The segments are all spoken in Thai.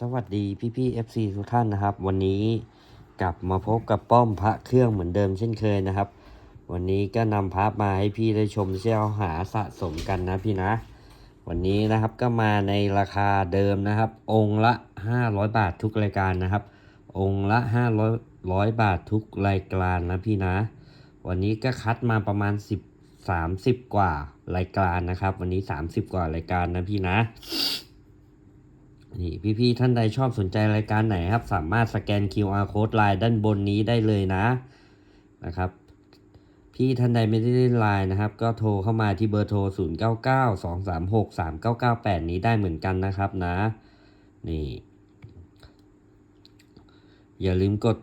สวัสดีพี่พี่ FC ทุกท่านนะครับ วันนี้กลับมาพบกับป้อมพระเครื่องเหมือนเดิมเช่นเคยนะครับ วันนี้ก็นำพระมาให้พี่ได้ชมเชี่ยวหาสะสมกันนะพี่นะ วันนี้นะครับก็มาในราคาเดิมนะครับ องค์ละ 500 บาททุกรายการนะครับ องค์ละ 500ร้อยบาททุกรายการนะพี่นะ วันนี้ก็คัดมาประมาณ 10 30 กว่ารายการนะครับ วันนี้ 30 กว่ารายการนะพี่นะ นี่พี่ๆท่านใดชอบสนใจรายการไหนครับ สามารถสแกน QR code ไลน์ด้านบนนี้ได้เลยนะนะครับ พี่ท่านใดไม่ได้เล่นไลน์นะครับ ก็โทรเข้ามาที่เบอร์โทร 0 9 9 2 3 6 3 9 9 8 นี้ได้เหมือนกันนะครับนะ นี่ อย่าลืมกด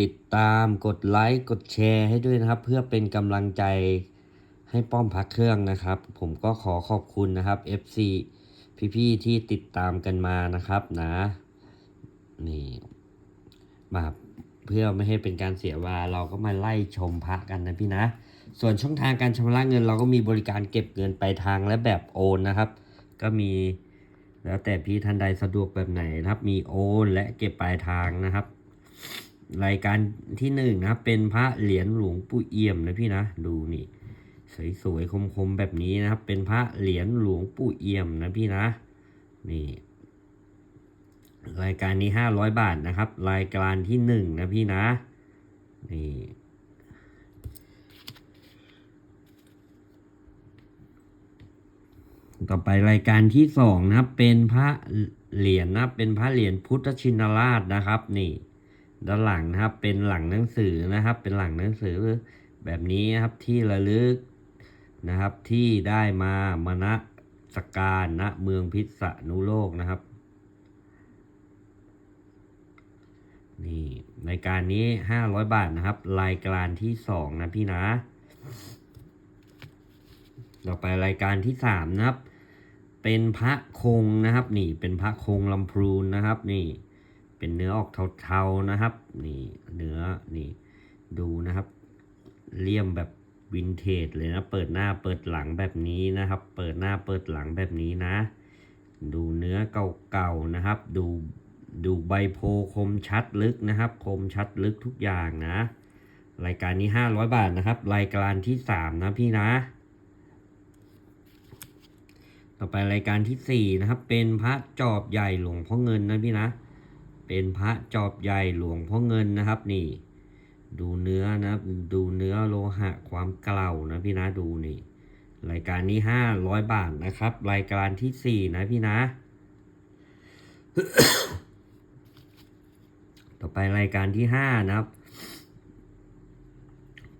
ติดตามกดไลค์กดแชร์ให้ด้วยนะครับ เพื่อเป็นกำลังใจให้ป้อมพักเครื่องนะครับ ผมก็ขอขอบคุณนะครับ FC พี่ๆที่ติดตามกันมานะครับนะนี่มาเพื่อไม่ให้เป็นการเสียเวลาเราก็มาไล่ชมพระกันนะพี่นะ ส่วนช่องทางการชำระเงิน เราก็มีบริการเก็บเงินปลายทางและแบบโอนนะครับ ก็มีแล้วแต่พี่ท่านใดสะดวกแบบไหนนะครับ มีโอนและเก็บปลายทางนะครับ รายการที่หนึ่งนะครับเป็นพระเหรียญหลวงปู่เอี่ยมนะพี่นะดูนี่ สวยๆคมๆแบบนี้นะครับ เป็นพระเหรียญหลวงปู่เอี่ยมนะพี่นะนี่รายการนี้ห้าร้อยบาทนะครับ รายการที่หนึ่งนะพี่นะนี่ต่อไปรายการที่สองนะครับ เป็นพระเหรียญนะเป็นพระเหรียญพุทธชินราชนะครับ นี่ ด้านหลังนะครับ เป็นหลังหนังสือนะครับ เป็นหลังหนังสือแบบนี้นะครับที่ระลึก นะครับที่ได้มามณสการณเมืองพิษณุโลกนะครับนี่รายการนี้ห้าร้อยบาทนะครับ รายการที่สองนะพี่นะ ต่อไปรายการที่สามนะครับ เป็นพระคงนะครับ นี่เป็นพระคงลำพรูนนะครับ นี่ เป็นเนื้อออกเทาๆนะครับ นี่เนื้อนี่ดูนะครับ เลี่ยมแบบ วินเทจเลยนะ เปิดหน้าเปิดหลังแบบนี้นะครับ เปิดหน้าเปิดหลังแบบนี้นะ ดูเนื้อเก่าๆนะครับ ดูดูใบโพคมชัดลึกนะครับ คมชัดลึกทุกอย่างนะ รายการนี้ห้าร้อยบาทนะครับ รายการที่สามนะพี่นะ ต่อไปรายการที่สี่นะครับ เป็นพระจอบใหญ่หลวงพ่อเงินนะพี่นะ เป็นพระจอบใหญ่หลวงพ่อเงินนะครับนี่ ดูเนื้อนะ ดูเนื้อโลหะความเกล่านะพี่นะดูนี่ รายการนี้ห้าร้อยบาทนะครับ รายการที่สี่นะพี่นะ ต่อไปรายการที่ห้านะครับ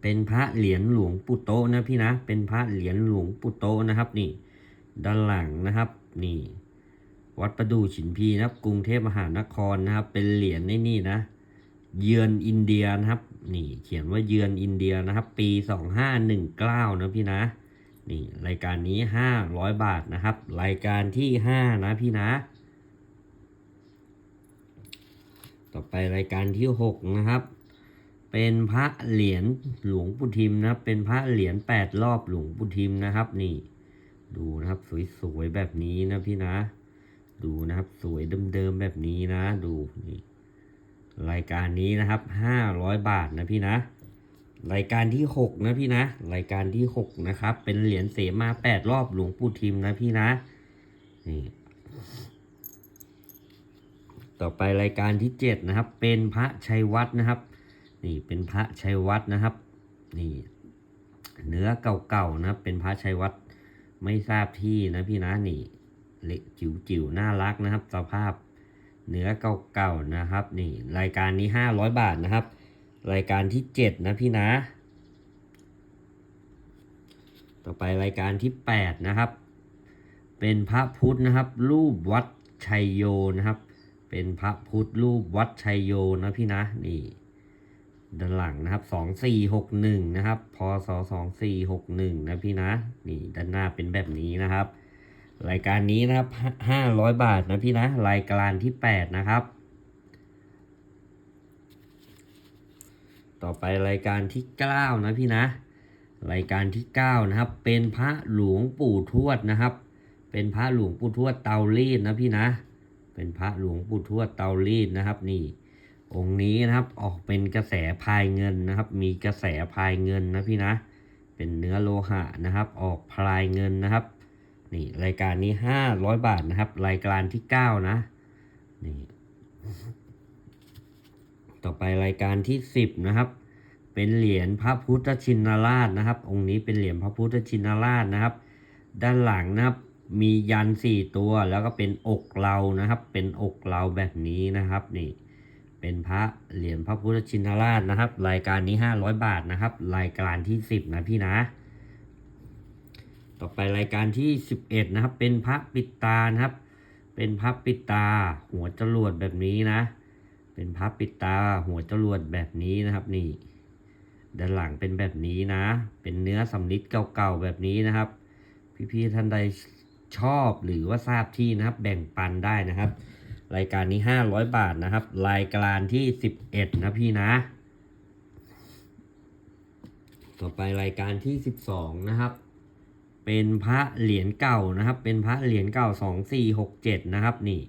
เป็นพระเหรียญหลวงปู่โตนะพี่นะ เป็นพระเหรียญหลวงปู่โตนะครับนี่ ด้านหลังนะครับนี่ วัดประดู่ฉินพีนะครับ กรุงเทพมหานครนะครับ เป็นเหรียญในนี่นะ เยือนอินเดียนะครับ นี่เขียนว่าเยือนอินเดียนะครับ ปีสองห้าหนึ่งเก้านะพี่นะนี่รายการนี้ห้าร้อยบาทนะครับ รายการที่ห้านะพี่นะ ต่อไปรายการที่หกนะครับ เป็นพระเหรียญหลวงปู่ทิมนะเป็นพระเหรียญแปดรอบหลวงปู่ทิมนะครับ นี่ ดูนะครับสวยๆแบบนี้นะพี่นะ ดูนะครับสวยเดิมๆแบบนี้นะ ดูนี่ รายการนี้นะครับห้าร้อยบาทนะพี่นะ รายการที่หกนะพี่นะ รายการที่หกนะครับ เป็นเหรียญเสมาแปดรอบหลวงปู่ทิมนะพี่นะ นี่ ต่อไปรายการที่เจ็ดนะครับ เป็นพระชัยวัฒนะครับ นี่เป็นพระชัยวัฒนะครับ นี่ เนื้อเก่าๆนะครับเป็นพระชัยวัฒไม่ทราบที่นะพี่นะนี่เล็กจิ๋วๆน่ารักนะครับ สภาพ เนื้อเก่าๆนะครับ นี่รายการนี้ห้าร้อยบาทนะครับ รายการที่เจ็ดนะพี่นะ ต่อไปรายการที่แปดนะครับ เป็นพระพุทธนะครับ รูปวัดชัยโยนะครับ เป็นพระพุทธรูปวัดชัยโยนะพี่นะนี่ด้านหลังนะครับสองสี่หกหนึ่งนะครับ พศสองสี่หกหนึ่งนะพี่นะ นี่ด้านหน้าเป็นแบบนี้นะครับ รายการนี้นะครับห้าร้อยบาทนะพี่นะ รายการที่แปดนะครับ ต่อไปรายการที่เก้านะพี่นะ รายการที่เก้านะครับ เป็นพระหลวงปู่ทวดนะครับ เป็นพระหลวงปู่ทวดเตารีดนะพี่นะ เป็นพระหลวงปู่ทวดเตารีดนะครับนี่ องค์นี้นะครับออกเป็นกระแสพายเงินนะครับ มีกระแสพายเงินนะพี่นะ เป็นเนื้อโลหะนะครับ ออกพลายเงินนะครับ นี่รายการนี้ห้าร้อยบาทนะครับ รายการที่เก้านะนี่ต่อไปรายการที่สิบนะครับ เป็นเหรียญพระพุทธชินราชนะครับ องค์นี้เป็นเหรียญพระพุทธชินราชนะครับ ด้านหลังนะครับมียันสี่ตัวแล้วก็เป็นอกเรานะครับ เป็นอกเราแบบนี้นะครับนี่เป็นพระเหรียญพระพุทธชินราชนะครับ รายการนี้ห้าร้อยบาทนะครับ รายการที่สิบนะพี่นะ ต่อไปรายการที่สิบเอ็ดนะครับ เป็นพระปิดตานะครับ เป็นพระปิดตา หัวจรวดแบบนี้นะ เป็นพระปิดตา หัวจรวดแบบนี้นะครับ นี่ด้านหลังเป็นแบบนี้นะ เป็นเนื้อสำลิดเก่าๆแบบนี้นะครับ พี่ๆท่านใดชอบหรือว่าทราบที่นะครับ แบ่งปันได้นะครับ รายการนี้ห้าร้อยบาทนะครับ รายการที่สิบเอ็ดนะพี่นะ ต่อไปรายการที่สิบสองนะครับ เป็นพระเหรียญเก่านะครับ เป็นพระเหรียญเก่าสองสี่หกเจ็ดนะครับนี่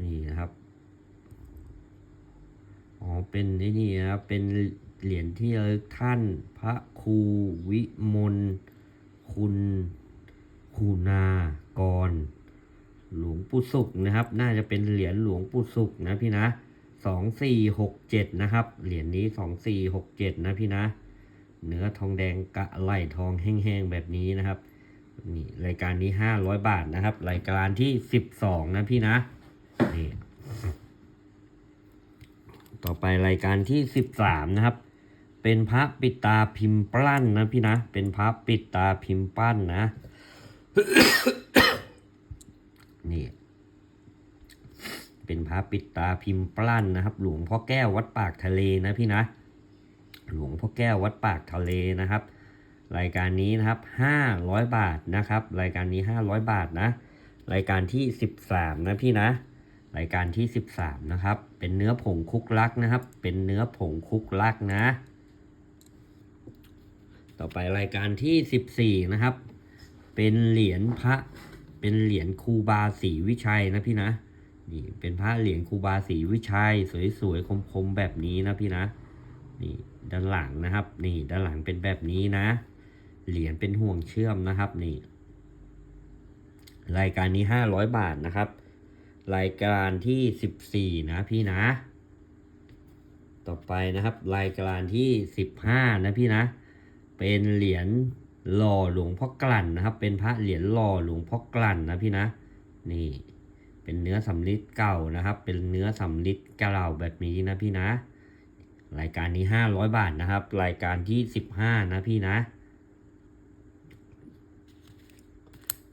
นี่นะครับอ๋อเป็นไอ้นี่นะครับเป็นเหรียญที่ระลึกท่านพระครูวิมลคุณคุณากร หลวงปู่สุขนะครับ น่าจะเป็นเหรียญหลวงปู่สุขนะพี่นะสองสี่หกเจ็ดนะครับ เหรียญนี้สองสี่หกเจ็ดนะพี่นะ เนื้อทองแดงกะไหลทองแห้งๆแบบนี้นะครับนี่รายการนี้ห้าร้อยบาทนะครับ รายการที่สิบสองนะพี่นะนี่ต่อไปรายการที่สิบสามนะครับ เป็นพระปิดตาพิมพ์ปั้นนะพี่นะ เป็นพระปิดตาพิมพ์ปั้นนะนี่เป็นพระปิดตาพิมพ์ปั้นนะครับ หลวงพ่อแก้ววัดปากทะเลนะพี่นะ หลวงพ่อแก้ววัดปากทะเลนะครับ รายการนี้นะครับห้าร้อยบาทนะครับ รายการนี้ห้าร้อยบาทนะ รายการที่สิบสามนะพี่นะ รายการที่สิบสามนะครับ เป็นเนื้อผงคุกลักนะครับ เป็นเนื้อผงคุกลักนะ ต่อไปรายการที่สิบสี่นะครับ เป็นเหรียญพระ เป็นเหรียญครูบาศรีวิชัยนะพี่นะนี่เป็นพระเหรียญครูบาศรีวิชัย สวยๆคมๆแบบนี้นะพี่นะ นี่ ด้านหลังนะครับ นี่ด้านหลังเป็นแบบนี้นะ เหรียญเป็นห่วงเชื่อมนะครับนี่ รายการนี้ห้าร้อยบาทนะครับ รายการที่สิบสี่นะพี่นะ ต่อไปนะครับ รายการที่สิบห้านะพี่นะ เป็นเหรียญหล่อหลวงพ่อกลั่นนะครับ เป็นพระเหรียญหล่อหลวงพ่อกลั่นนะพี่นะ นี่ เป็นเนื้อสำลิดเก่านะครับ เป็นเนื้อสำลิดเก่าแบบนี้นะพี่นะ รายการนี้ห้าร้อยบาทนะครับ รายการที่สิบห้านะพี่นะ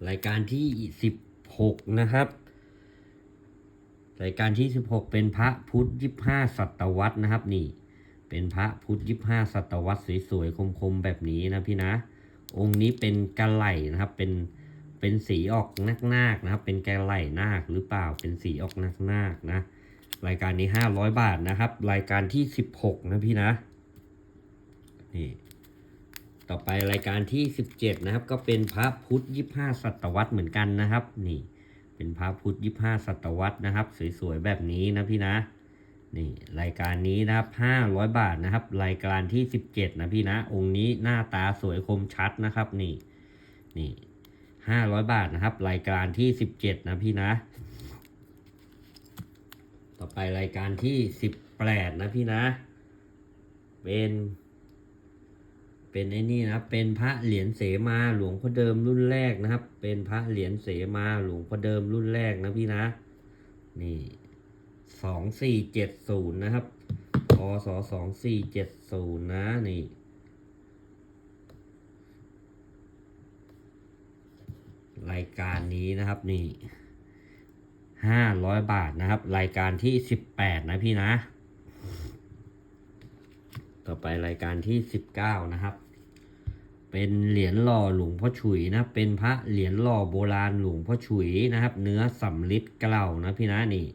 รายการที่สิบหกนะครับ รายการที่สิบหกเป็นพระพุทธยิบห้าศตวรรษนะครับนี่ เป็นพระพุทธยิบห้าศตวรรษสวยๆคมๆแบบนี้นะพี่นะ องค์นี้เป็นกระไหลนะครับเป็นเป็นสีออกนักๆนะครับ เป็นกระไหลนาคหรือเปล่าเป็นสีออกนักนาคๆนะ รายการนี้ห้าร้อยบาทนะครับ รายการที่สิบหกนะพี่นะนี่ต่อไปรายการที่สิบเจ็ดนะครับ ก็เป็นพระพุทธยิบห้าศตวรรษเหมือนกันนะครับ นี่ เป็นพระพุทธยิบห้าศตวรรษนะครับ สวยๆแบบนี้นะพี่นะนี่รายการนี้นะครับห้าร้อยบาทนะครับ รายการที่สิบเจ็ดนะพี่นะ องค์นี้หน้าตาสวยคมชัดนะครับ นี่นี่ห้าร้อยบาทนะครับ รายการที่สิบเจ็ดนะพี่นะ ต่อไปรายการที่สิบแปดนะพี่นะ เป็น เป็นไอ้นี่นะ เป็นพระเหรียญเสมาหลวงพ่อเดิมรุ่นแรกนะครับ เป็นพระเหรียญเสมาหลวงพ่อเดิมรุ่นแรกนะพี่นะ นี่สองสี่เจ็ดศูนย์นะครับพศสองสี่เจ็ดศูนย์นะนี่รายการนี้นะครับนี่ ห้าร้อยบาทนะครับ รายการที่สิบแปดนะพี่นะ ต่อไปรายการที่สิบเก้านะครับ เป็นเหรียญหล่อหลวงพ่อฉุยนะ เป็นพระเหรียญหล่อโบราณหลวงพ่อฉุยนะครับ เนื้อสำลิดเก่านะพี่นะนี่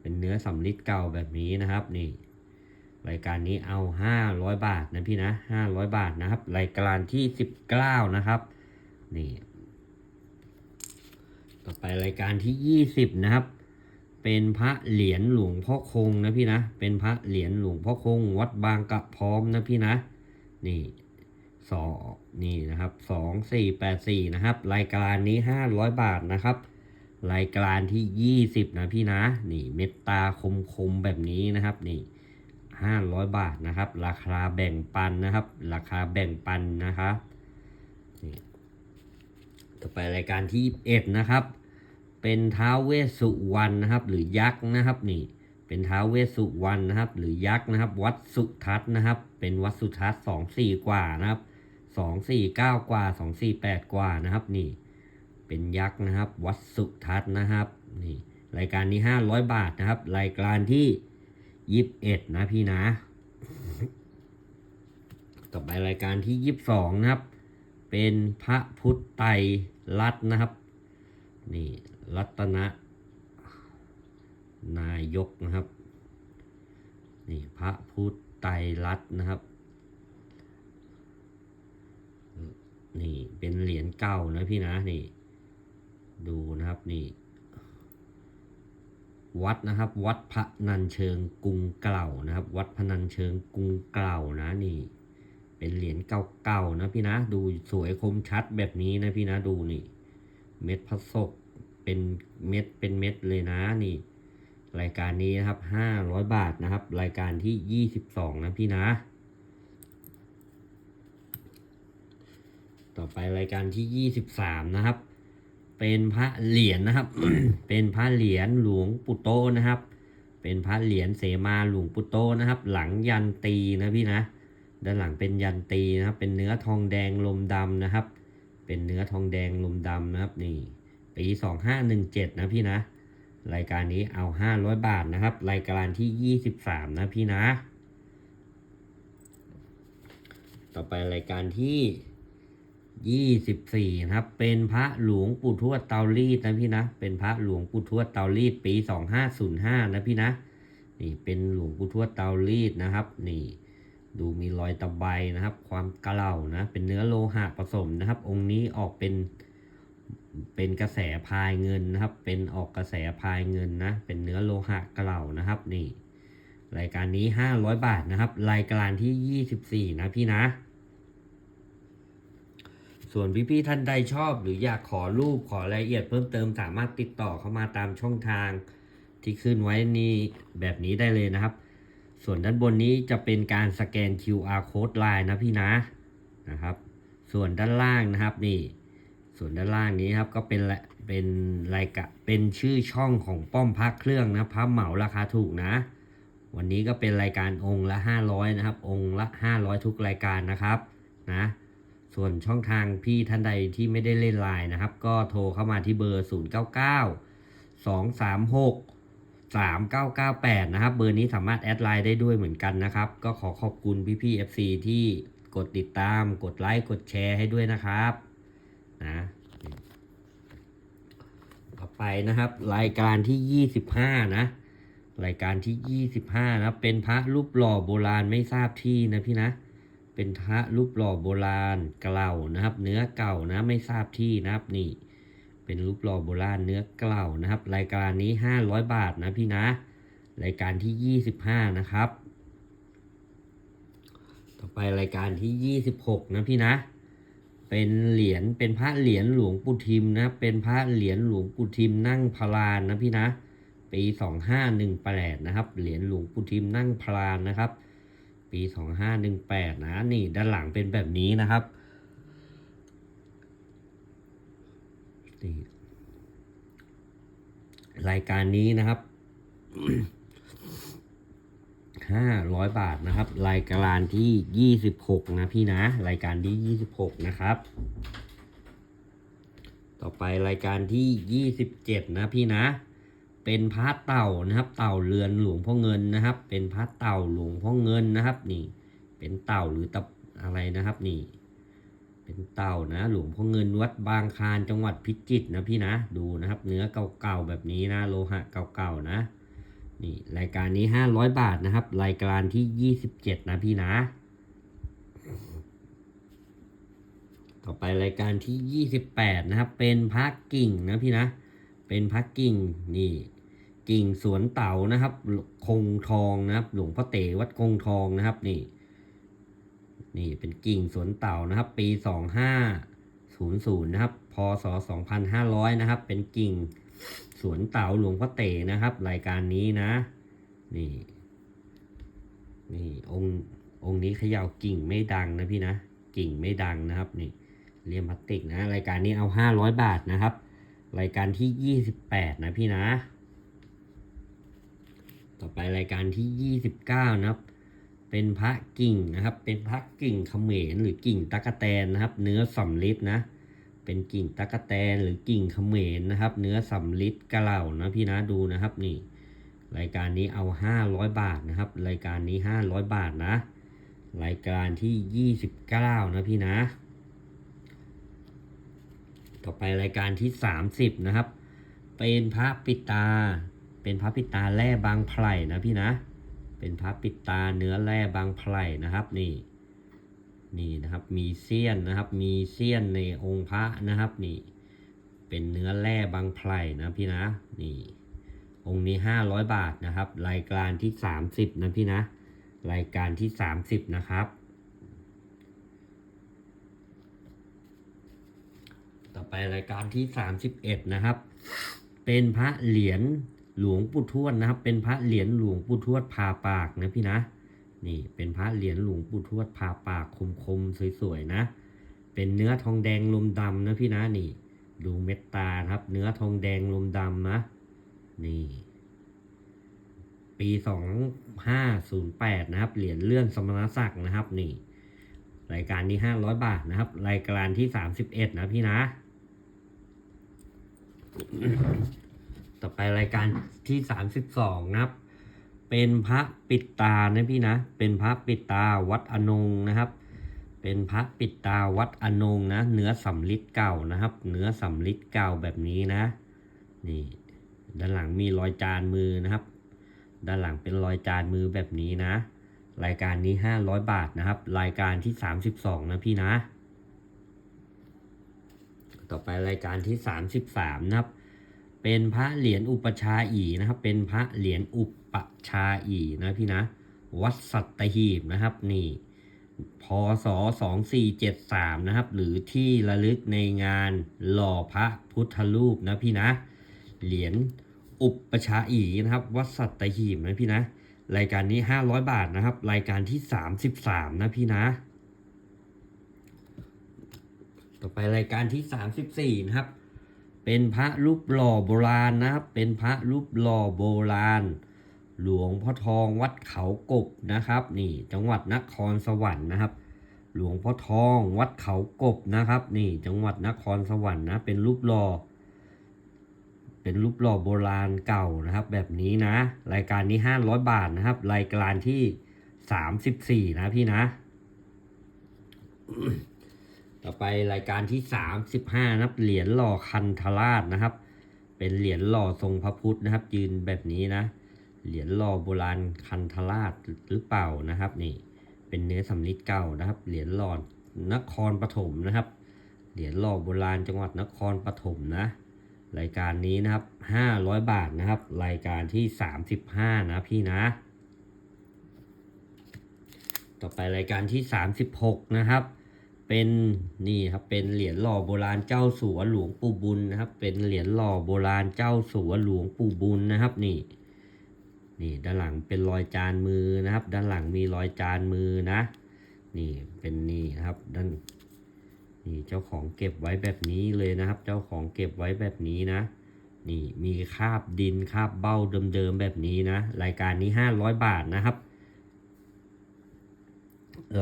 เป็นเนื้อสำลิดเก่าแบบนี้นะครับนี่ รายการนี้เอาห้าร้อยบาทนะพี่นะห้าร้อยบาทนะครับ รายการที่สิบเก้านะครับ นี่ ต่อไปรายการที่ยี่สิบนะครับ เป็นพระเหรียญหลวงพ่อคงนะพี่นะ เป็นพระเหรียญหลวงพ่อคง วัดบางกะพร้อมนะพี่นะ นี่สองนี่นะครับสองสี่แปดสี่นะครับ รายการนี้ห้าร้อยบาทนะครับ รายการที่ยี่สิบนะพี่นะ นี่เม็ดตาคมคมแบบนี้นะครับ นี่ห้าร้อยบาทนะครับ ราคาแบ่งปันนะครับ ราคาแบ่งปันนะครับนี่ ต่อไปรายการที่เอ็ดนะครับ เป็นท้าวเวสสุวรรณนะครับ หรือยักษ์นะครับนี่ เป็นท้าวเวสสุวรรณนะครับ หรือยักษ์นะครับ วัดสุทัศน์นะครับ เป็นวัดสุทัศน์สองสี่กว่านะครับสองสี่เก้ากว่าสองสี่แปดกว่านะครับนี่ เป็นยักษ์นะครับ วัดสุทัศน์นะครับนี่รายการนี้ห้าร้อยบาทนะครับ รายการที่ยิบเอ็ดนะพี่นะ ต่อไปรายการที่ยี่สิบสองนะครับ เป็นพระพุทธไตรรัตน์นะครับ นี่รัตนะนายกนะครับ นี่พระพุทธไตรรัตน์นะครับ นี่เป็นเหรียญเก่านะพี่นะนี่ ดูนะครับนี่วัดนะครับ วัดพระนันเชิงกรุงเก่านะครับ วัดพนันเชิงกรุงเก่านะนี่ เป็นเหรียญเก่าๆนะพี่นะดูสวยคมชัดแบบนี้นะพี่นะดูนี่ เม็ดพระศกเป็นเม็ดเป็นเม็ดเลยนะนี่ รายการนี้นะครับห้าร้อยบาทนะครับ รายการที่ยี่สิบสองนะพี่นะ ต่อไปรายการที่ยี่สิบสามนะครับ เป็นพระเหรียญนะครับ เป็นพระเหรียญหลวงปู่โตนะครับ เป็นพระเหรียญเสมาหลวงปู่โตนะครับ หลังยันตีนะพี่นะ ด้านหลังเป็นยันตีนะครับ เป็นเนื้อทองแดงลมดำนะครับ เป็นเนื้อทองแดงลมดำนะครับนี่ปีสองห้าหนึ่งเจ็ดนะพี่นะ รายการนี้เอาห้าร้อยบาทนะครับ รายการที่ยี่สิบสามนะพี่นะ ต่อไปรายการที่ยี่สิบสี่นะครับ เป็นพระหลวงปู่ทวดเตารีดนะพี่นะ เป็นพระหลวงปู่ทวดเตารีดปีสองห้าศูนย์ห้านะพี่นะ นี่เป็นหลวงปู่ทวดเตารีดนะครับ นี่ ดูมีรอยตะไบนะครับ ความเกล่านะ เป็นเนื้อโลหะผสมนะครับ องค์นี้ออกเป็น เป็นกระแสพายเงินนะครับ เป็นออกกระแสพายเงินนะ เป็นเนื้อโลหะเกล่านะครับ นี่ รายการนี้ห้าร้อยบาทนะครับ รายการที่ยี่สิบสี่นะพี่นะ ส่วนพี่ๆท่านใดชอบ หรืออยากขอรูปขอรายละเอียดเพิ่มเติมสามารถติดต่อเข้ามาตามช่องทางที่ขึ้นไว้นี่แบบนี้ได้เลยนะครับ ส่วนด้านบนนี้จะเป็นการสแกน QR code ลน์นะพี่นะนะครับ ส่วนด้านล่างนะครับนี่ ส่วนด้านล่างนี้ครับก็เป็นละเป็นรายกะเป็นชื่อช่องของป้อมพักเครื่องนะพับเหมาราคาถูกนะ วันนี้ก็เป็นรายการองค์ละ 500 นะครับ องค์ละ 500 ทุกรายการนะครับนะส่วนช่องทางพี่ท่านใดที่ไม่ได้เล่นไลน์นะครับ ก็โทรเข้ามาที่เบอร์ 099 236 3998 นะครับ เบอร์นี้สามารถแอดไลน์ได้ด้วยเหมือนกันนะครับ ก็ขอขอบคุณพี่ๆ FC ที่กดติดตาม กดไลค์ กดแชร์ให้ด้วยนะครับ นะ ต่อไปนะครับ รายการที่ 25 นะ รายการที่ 25 นะ เป็นพระรูปหล่อโบราณไม่ทราบที่นะพี่นะ เป็นพระรูปหล่อโบราณเก่านะครับ เนื้อเก่านะ ไม่ทราบที่นะครับนี่ เป็นรูปหล่อโบราณเนื้อเก่านะครับ รายการนี้ 500 บาทนะพี่นะ รายการที่ 25 นะครับ ต่อไปรายการที่ 26 นะพี่นะ เป็นเหรียญเป็นพระเหรียญหลวงปู่ทิมนะเป็นพระเหรียญหลวงปู่ทิมนั่งพลานนะพี่นะปี 2518 นะครับ เหรียญหลวงปู่ทิมนั่งพลานนะครับ ปี 2518 นะนี่ด้านหลังเป็นแบบนี้นะครับ นี่รายการนี้นะครับห้าร้อยบาทนะครับ รายการที่ยี่สิบหกนะพี่นะ รายการที่ยี่สิบหกนะครับ ต่อไปรายการที่ยี่สิบเจ็ดนะพี่นะ เป็นพระเต่านะครับ เต่าเรือนหลวงพ่อเงินนะครับ เป็นพระเต่าหลวงพ่อเงินนะครับ นี่ เป็นเต่าหรือตะอะไรนะครับ นี่ เป็นเต่านะ หลวงพ่อเงินวัดบางคานจังหวัดพิจิตรนะพี่นะดูนะครับ เนื้อเก่าๆแบบนี้นะ โลหะเก่าๆนะนี่รายการนี้ห้าร้อยบาทนะครับ รายการที่ยี่สิบเจ็ดนะพี่นะ ต่อไปรายการที่ยี่สิบแปดนะครับ เป็นพระกิ่งนะพี่นะ เป็นพระกิ่งนี่กิ่งสวนเต่านะครับ คงทองนะครับ หลวงพ่อเต๋วัดคงทองนะครับนี่ นี่เป็นกิ่งสวนเต่านะครับ ปีสองห้าศูนย์ศูนย์นะครับ พศสองพันห้าร้อยนะครับ เป็นกิ่งสวนเต่าหลวงพ่อเต๋นะครับ รายการนี้นะ นี่ นี่องค์องค์นี้เขย่ากิ่งไม่ดังนะพี่นะ กิ่งไม่ดังนะครับ นี่เรียมพลาสติกนะ รายการนี้เอาห้าร้อยบาทนะครับ รายการที่ยี่สิบแปดนะพี่นะ ต่อไปรายการที่ยี่สิบเก้านะครับ เป็นพระกิ่งนะครับ เป็นพระกิ่งเขมรหรือกิ่งตะกะแตนนะครับ เนื้อสำลิดนะ เป็นกิ่งตะกะแตนหรือกิ่งเขมรนะครับ เนื้อสำลิดกระเหล่านะพี่นะดูนะครับนี่ รายการนี้เอาห้าร้อยบาทนะครับ รายการนี้ห้าร้อยบาทนะ รายการที่ยี่สิบเก้านะพี่นะ ต่อไปรายการที่สามสิบนะครับ เป็นพระปิตา เป็นพระปิตาแร่บางไพรนะพี่นะ เป็นพระปิดตาเนื้อแร่บางไพรนะครับนี่นี่นะครับมีเสี้ยนนะครับมีเสี้ยนในองค์พระนะครับนี่เป็นเนื้อแร่บางไพรนะพี่นะนี่องค์นี้ห้าร้อยบาทนะครับ รายการที่สามสิบนะพี่นะ รายการที่สามสิบนะครับ ต่อไปรายการที่สามสิบเอ็ดนะครับ เป็นพระเหรียญ หลวงปู่ทวดนะครับ เป็นพระเหรียญหลวงปู่ทวดพาปากนะพี่นะ นี่เป็นพระเหรียญหลวงปู่ทวดพาปากคมๆสวยๆนะ เป็นเนื้อทองแดงลมดำนะพี่นะนี่ ดูเม็ดตาครับ เนื้อทองแดงลมดำนะ นี่ ปีสองห้าศูนย์แปดนะครับ เหรียญเลื่อนสมณศักดิ์นะครับ นี่ รายการนี้ห้าร้อยบาทนะครับ รายการที่สามสิบเอ็ดนะพี่นะ ต่อไปรายการที่สามสิบสองนะครับ เป็นพระปิดตานะพี่นะ เป็นพระปิดตาวัดอนงนะครับ เป็นพระปิดตาวัดอนงนะ เนื้อสำลิดเก่านะครับ เนื้อสำลิดเก่าแบบนี้นะ นี่ ด้านหลังมีรอยจานมือนะครับ ด้านหลังเป็นรอยจานมือแบบนี้นะ รายการนี้ห้าร้อยบาทนะครับ รายการที่สามสิบสองนะพี่นะ ต่อไปรายการที่สามสิบสามนะครับ เป็นพระเหรียญอุปชาอีนะครับ เป็นพระเหรียญอุปชาอีนะพี่นะ วัดสัตหีบนะครับนี่พศสองสี่เจ็ดสามนะครับ หรือที่ระลึกในงานหล่อพระพุทธรูปนะพี่นะ เหรียญอุปชาอีนะครับ วัดสัตหีบนะพี่นะ รายการนี้ห้าร้อยบาทนะครับ รายการที่สามสิบสามนะพี่นะ ต่อไปรายการที่สามสิบสี่นะครับ เป็นพระรูปหล่อโบราณนะครับ เป็นพระรูปหล่อโบราณ หลวงพ่อทองวัดเขากบนะครับ นี่จังหวัดนครสวรรค์นะครับ หลวงพ่อทองวัดเขากบนะครับ นี่จังหวัดนครสวรรค์นะ เป็นรูปหล่อ เป็นรูปหล่อโบราณเก่านะครับ แบบนี้นะ รายการนี้ห้าร้อยบาทนะครับ รายการที่สามสิบสี่นะพี่นะ ต่อไปรายการที่สามสิบห้านะครับเหรียญหล่อคันธราชนะครับ เป็นเหรียญหล่อทรงพระพุทธนะครับ ยืนแบบนี้นะ เหรียญหล่อโบราณคันธราชหรือเปล่านะครับ นี่ เป็นเนื้อสำลิดเก่านะครับ เหรียญหล่อนครปฐมนะครับ เหรียญหล่อโบราณจังหวัดนครปฐมนะรายการนี้นะครับห้าร้อยบาทนะครับ รายการที่สามสิบห้านะพี่นะ ต่อไปรายการที่สามสิบหกนะครับ เป็นนี่ครับเป็นเหรียญหล่อโบราณเจ้าสัวหลวงปู่บุญนะครับ เป็นเหรียญหล่อโบราณเจ้าสัวหลวงปู่บุญนะครับนี่นี่ด้านหลังเป็นรอยจานมือนะครับ ด้านหลังมีรอยจานมือนะ นี่เป็นนี่ครับด้านนี่เจ้าของเก็บไว้แบบนี้เลยนะครับ เจ้าของเก็บไว้แบบนี้นะ นี่มีคาบดินคาบเบ้าเดิมๆแบบนี้นะ รายการนี้ห้าร้อยบาทนะครับ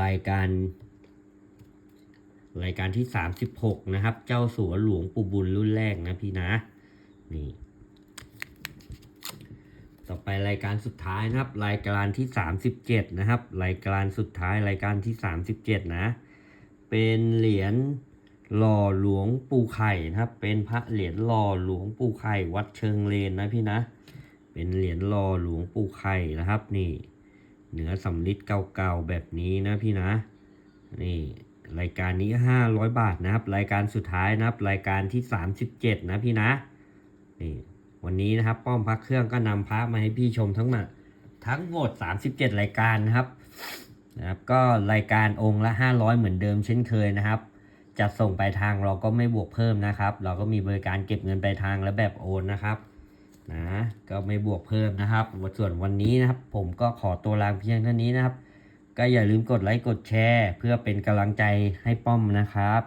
รายการ รายการที่สามสิบหกนะครับ เจ้าสัวหลวงปู่บุญรุ่นแรกนะพี่นะ นี่ ต่อไปรายการสุดท้ายนะครับ รายการที่สามสิบเจ็ดนะครับ รายการสุดท้ายรายการที่สามสิบเจ็ดนะ เป็นเหรียญหล่อหลวงปู่ไข่นะครับ เป็นพระเหรียญหล่อหลวงปู่ไข่ วัดเชิงเลนนะพี่นะ เป็นเหรียญหล่อหลวงปู่ไข่นะครับ นี่ เหนือสำลิดเก่าๆแบบนี้นะพี่นะ นี่ รายการนี้ห้าร้อยบาทนะครับ รายการสุดท้ายนะครับ รายการที่สามสิบเจ็ดนะพี่นะนี่วันนี้นะครับ ป้อมพักเครื่องก็นำพระมาให้พี่ชมทั้งหมดทั้งหมด 37 รายการนะครับนะครับ ก็รายการองค์ละ 500 เหมือนเดิมเช่นเคยนะครับจะส่งไปทางเราก็ไม่บวกเพิ่มนะครับ เราก็มีบริการเก็บเงินไปทางและแบบโอนนะครับนะก็ไม่บวกเพิ่มนะครับส่วนวันนี้นะครับ ผมก็ขอตัวลาเพียงเท่านี้นะครับ ก็อย่าลืมกดไลค์กดแชร์ เพื่อเป็นกำลังใจให้ป้อมนะครับ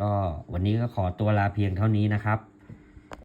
ก็วันนี้ก็ขอตัวลาเพียงเท่านี้นะครับ